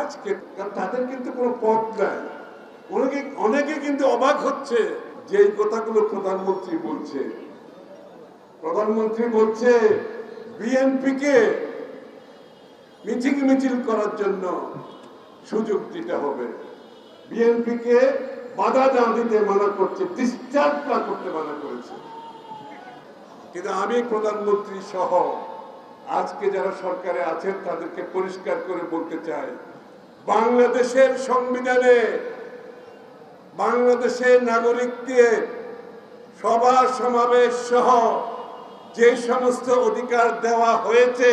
আজকে তাদের কিন্তু কোনো পথ নাই। অনেকে অনেকে কিন্তু অবাক হচ্ছে যে এই কথাগুলো প্রধানমন্ত্রী বলছে। প্রধানমন্ত্রী বলছে, বিএনপিকে মিছিল মিছিল করার জন্য সুযোগ দিতে হবে। বিএনপিকে বাধা না দিতে মানা করছে করতে মানা করেছে। কিন্তু আমি প্রধানমন্ত্রী সহ আজকে যারা সরকারে আছেন, তাদেরকে পরিষ্কার করে বলতে চাই, বাংলাদেশের সংবিধানে বাংলাদেশের নাগরিকদের সভা, সমাবেশ সহ যে সমস্ত অধিকার দেওয়া হয়েছে,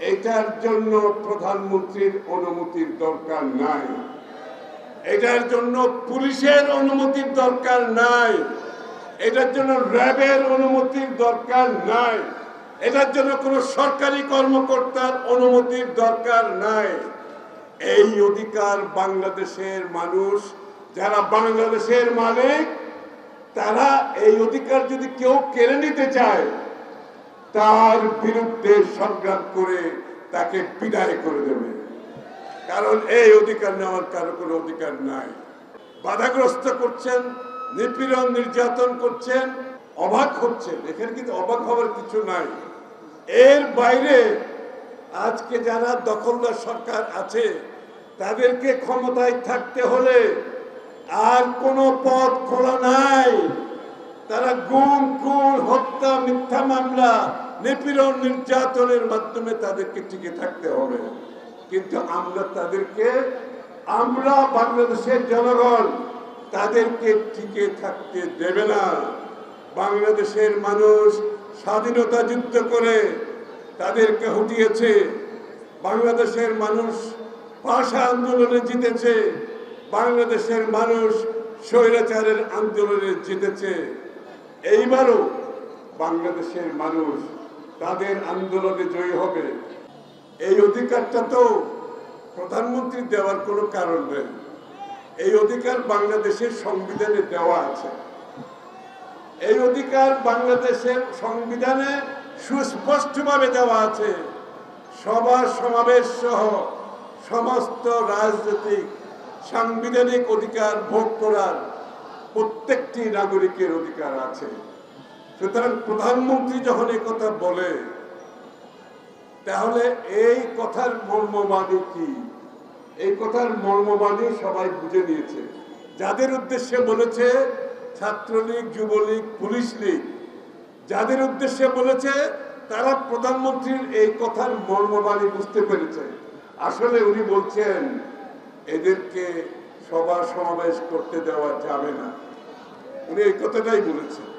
এটার জন্য প্রধানমন্ত্রীর অনুমতির দরকার নাই। এটার জন্য পুলিশের অনুমতির দরকার নাই। এটার জন্য র্যাবের অনুমতির দরকার নাই। এটার জন্য কোনো সরকারি কর্মকর্তার অনুমতির দরকার নাই। এই অধিকার বাংলাদেশের মানুষ, যারা বাংলাদেশের মালিক, তারা এই অধিকার যদি কেউ কেড়ে নিতে চায়, তার বিরুদ্ধে সংগ্রাম করে তাকে বিদায় করে দেবে। কারণ এই অধিকার নেওয়ার কারও কোনো অধিকার নাই। বাধাগ্রস্ত করছেন, নিপীড়ন নির্যাতন করছেন অবাক হচ্ছেন এখানে কিন্তু অবাক হওয়ার কিছু নাই। এর বাইরে আজকে যারা দখলদার সরকার আছে, তাদেরকে ক্ষমতায় থাকতে হলে আর কোনো পথ খোলা নাই। তারা গুম, খুন, হত্যা, মিথ্যা মামলা, নিপীড়ন নির্যাতনের মাধ্যমে তাদেরকে টিকে থাকতে হবে। কিন্তু আমরা তাদেরকে, আমরা বাংলাদেশের জনগণ, তাদেরকে টিকে থাকতে দেবে না। বাংলাদেশের মানুষ স্বাধীনতা যুদ্ধ করে তাদেরকে হটিয়েছে। বাংলাদেশের মানুষ ভাষা আন্দোলনে জিতেছে। বাংলাদেশের মানুষ স্বৈরাচারের আন্দোলনে জিতেছে। এইবারও বাংলাদেশের মানুষ তাদের আন্দোলনে জয়ী হবে। এই অধিকারটা তো প্রধানমন্ত্রী দেওয়ার কোনো কারণ নেই। এই অধিকার বাংলাদেশের সংবিধানে দেওয়া আছে। এই অধিকার বাংলাদেশের সংবিধানে সুস্পষ্টভাবে দেওয়া আছে। সভা সমাবেশ সহ সমস্ত রাজনৈতিক, সাংবিধানিক অধিকার ভোগ করার প্রত্যেকটি নাগরিকের অধিকার আছে। সুতরাং প্রধানমন্ত্রী যখন কথা বলে, তাহলে এই কথার মর্মবাদী কি? এই কথার মর্মবাদী সবাই বুঝে নিয়েছে। যাদের উদ্দেশ্যে বলেছে ছাত্রলীগ, যুবলীগ, পুলিশ লীগ, যাদের উদ্দেশ্যে বলেছে তারা প্রধানমন্ত্রীর এই কথার মর্মবাণী বুঝতে পেরেছে। আসলে উনি বলছেন, এদেরকে সভা সমাবেশ করতে দেওয়া যাবে না। উনি এই কথাটাই বলেছেন।